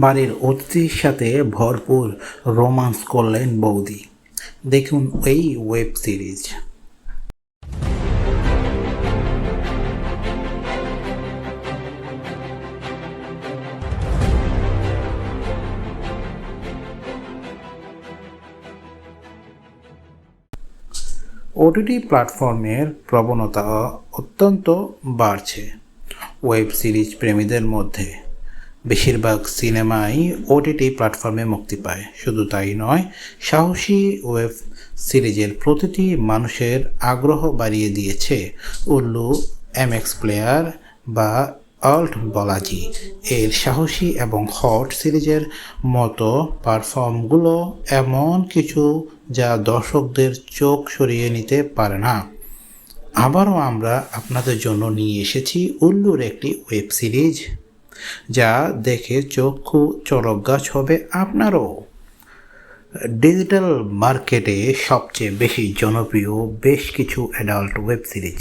বাড়ির অতিথির সাথে ভরপুর রোমান্স করলেন বৌদি। দেখুন এই ওয়েব সিরিজ। ওটিটি প্ল্যাটফর্মের প্রবণতা অত্যন্ত বাড়ছে। ওয়েব সিরিজ প্রেমীদের মধ্যে বেশিরভাগ সিনেমাই ওটিটি প্ল্যাটফর্মে মুক্তি পায়। শুধু তাই নয়, সাহসী ওয়েব সিরিজের প্রতিটি মানুষের আগ্রহ বাড়িয়ে দিয়েছে উল্লু এমএক্স প্লেয়ার বা অল্ট বলাজি। এর সাহসী এবং হট সিরিজের মতো পারফর্মগুলো এমন কিছু যা দর্শকদের চোখ সরিয়ে নিতে পারে না। আবারও আমরা আপনাদের জন্য নিয়ে এসেছি উল্লুর একটি ওয়েব সিরিজ। যা দেখে চক্ষু চরক গাছ হবে আপনারও। ডিজিটাল মার্কেটে সবচেয়ে বেশি জনপ্রিয় বেশ কিছু adult web series,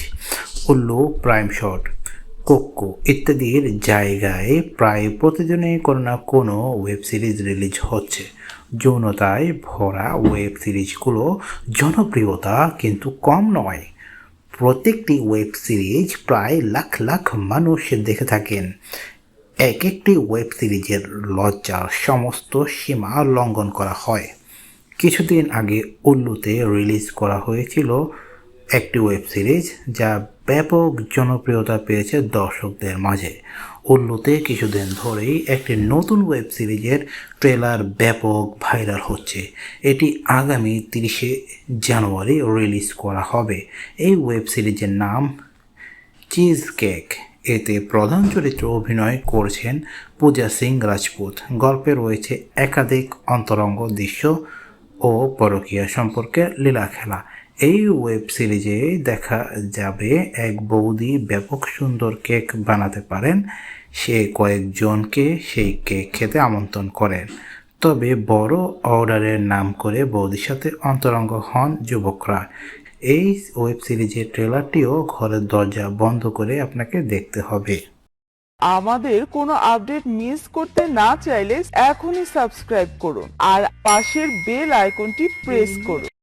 Ullu, prime shot, কোক্কো ইত্যাদির জায়গায় প্রায় প্রতিদিনই কোনো না কোনো ওয়েব সিরিজ রিলিজ হচ্ছে। যৌনতায় ভরা ওয়েব সিরিজগুলো জনপ্রিয়তা কিন্তু কম নয়। প্রত্যেকটি ওয়েব সিরিজ প্রায় লাখ লাখ মানুষ দেখে থাকেন। এক একটি ওয়েব সিরিজের লজ্জার সমস্ত সীমা লঙ্ঘন করা হয়। কিছুদিন আগে উল্লুতে রিলিজ করা হয়েছিল একটি ওয়েব সিরিজ যা ব্যাপক জনপ্রিয়তা পেয়েছে দর্শকদের মাঝে। উল্লুতে কিছুদিন ধরেই একটি নতুন ওয়েব সিরিজের ট্রেলার ব্যাপক ভাইরাল হচ্ছে। এটি আগামী তিরিশে জানুয়ারি রিলিজ করা হবে। এই ওয়েব সিরিজের নাম চিজ কেক এতে প্রধান চরিত্রে অভিনয় করছেন পূজা সিং রাজপুত। গল্পে রয়েছে একাধিক অন্তরঙ্গ দৃশ্য ও পরকীয়া সম্পর্কে লীলা খেলা। এই ওয়েব সিরিজে দেখা যাবে এক বৌদি ব্যাপক সুন্দর কেক বানাতে পারেন। সে কয়েকজনকে সেই কেক খেতে আমন্ত্রণ করেন। তবে বড় অর্ডারের নাম করে বৌদির সাথে অন্তরঙ্গ হন যুবকরা। এই ওয়েব সিরিজের ট্রেলারটিও ঘরের দরজা বন্ধ করে আপনাকে দেখতে হবে। আমাদের কোনো আপডেট মিস করতে না চাইলে এখনই সাবস্ক্রাইব করুন আর পাশের বেল আইকনটি প্রেস করুন।